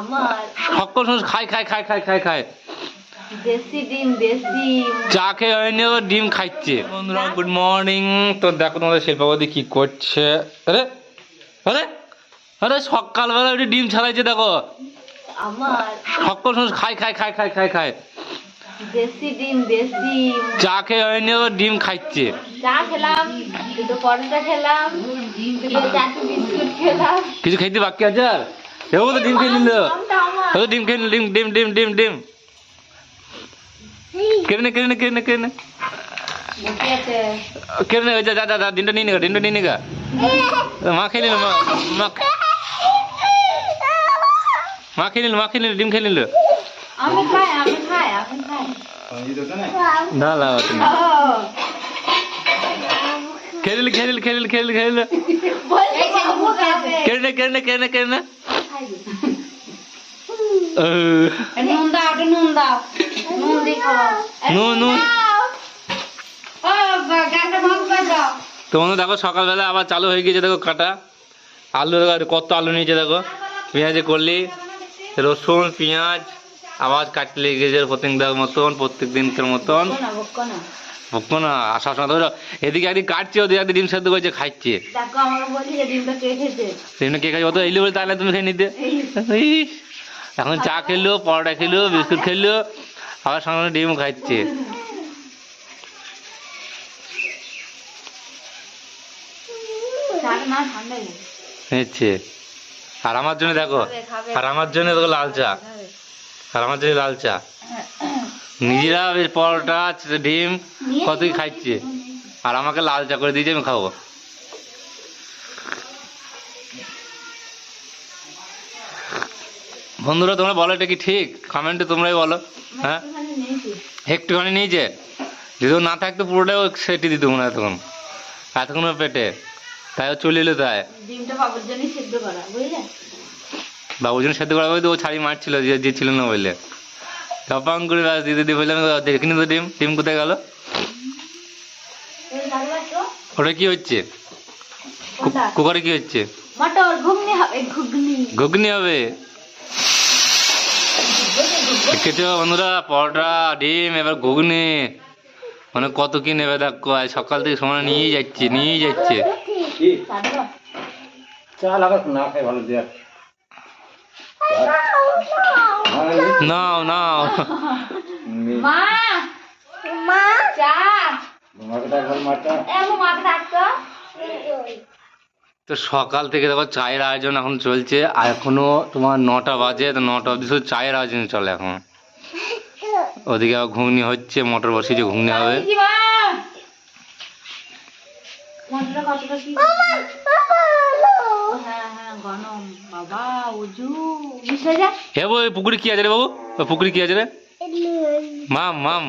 আমার সকল মানুষ খায় খায় খায় খায় খায় খায় দেশি ডিম দেশি চা খেয়ে হয়নি ও ডিম খাচ্ছে বন্ধুরা গুড মর্নিং তো দেখো তোমাদের শিল্পাবতী কি করছে। আরে আরে আরে সকালবেলা একটু ডিম ছাড়াইছে দেখো। আমার সকল মানুষ খায় খায় খায় খায় খায় খায় দেশি ডিম দেশি চা খেয়ে হয়নি ও ডিম খাচ্ছে চা খেলাম দুটো পরোটা খেলাম দুটো চারটে বিস্কুট খেলাম। কিছু খাইতে বাকি আছে আর এও তো ডিম খেয়ে নিল আমটা আমার ও তো ডিম খেয়ে নিল ডিম ডিম ডিম ডিম ডিম কেড়ে নে কেড়ে নে কেড়ে নে কেড়ে নে বসে আছে কেড়ে নে ওই যা যা যা, যা ডিমটা নিয়ে নুন দাও একটু নুন দাও। নুন দিয়ে খাওয়াও নুন, নুন। তো বন্ধু দেখো সকালবেলা আবার চালু হয়ে গিয়েছে দেখো কাটা। আলু কত আলু নিয়েছে দেখো। পেঁয়াজে করলি রসুন পেঁয়াজ আবার কাটতে লেগে গেছে প্রত্যেকটার মতন। প্রত্যেক দিনকার মতন বকো না বকো না। ভক্ত আসার সময় ধরো এদিকে একদিন কাটছে ওদিকে একদিন ডিম সেদ্ধ করছে খাচ্ছে ডিমটা কে খাচ্ছে অত এলি বলে তাহলে তুমি খেয়ে নিতে। এখন চা খেলো পরোটা খেলো বিস্কুট খেলো আবার সঙ্গে ডিম খাচ্ছে নিচ্ছে আর আমার জন্য দেখো। আর আমার জন্য দেখো লাল চা। আর আমার জন্য লাল চা। নিজেরা বেশ পরোটা ডিম কত কি খাচ্ছে আর আমাকে লাল চা করে দিয়েছে আমি খাব। বন্ধুরা তোমরা বলো এটা কি ঠিক? কমেন্টে তোমরাই বলো হ্যাঁ? একটুখানি নিয়েছি। যদি না থাকতো পুরোটাই ও সেটি দিত মনে তখন এতক্ষণ। ওর পেটে। তাই ও চলে এলো তাই। বাবুর জন্যই সিদ্ধ করা বুঝলে? বাবুর জন্য সেদ্ধ করা বলতে ও ছাড়ি মারছিল যে ছিল না বললে করে ব্যাস দিদি বললাম দেখিনি তো ডিম ডিম কোথায় গেল? ওটা কি হচ্ছে? কুকারে কি হচ্ছে? ঘুগনি হবে বন্ধুরা পরোটা ডিম এবার ঘুগনি। মানে কত কি নেবে দেখো আজ সকাল থেকে সময় নিয়ে যাচ্ছে নিয়ে যাচ্ছে। চাটা চা লাগা না খাই ভালো দেখ। নাও নাও মা মা চা তো সকাল থেকে দেখো চায়ের আয়োজন এখন চলছে আর এখনও তোমার নটা বাজে তো নটা অবধি শুধু চায়ের আয়োজন চলে এখন ওদিকে আবার ঘুগনি হচ্ছে মটর বসিয়েছে ঘুগনি হবে মটরটা কি হ্যাঁ হ্যাঁ গরম বাবা উজু মিশে যা হে বাবু ওই পুকুরে কি আছে রে বাবু পুকুরে কি আছে রে মাম মাম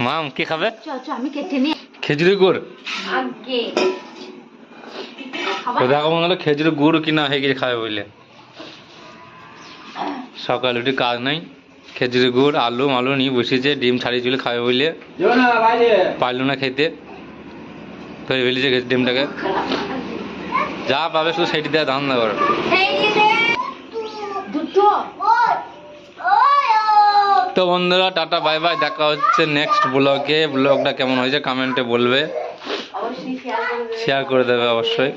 মাম কে খাবে চ চ আমি কেটে নিই খেজুরি গুড় তো দেখো মনে হলো খেজুরি গুড় কিনা হয়ে গেছে খাবে বলে সকাল উঠে কাজ নাই খেজুরি গুড় আলু মালু নিয়ে বসেছে ডিম ছাড়িয়ে চলে খাবে বলে যাও পারল না খেতে তো ফেলেছে ডিমটাকে যা পাবে শুধু সেটি দেওয়া দান না করো। তো বন্ধুরা টাটা বাই বাই। দেখা হচ্ছে নেক্সট ব্লগে ব্লগটা কেমন হয়েছে কমেন্টে বলবে। শেয়ার করে দেবে অবশ্যই।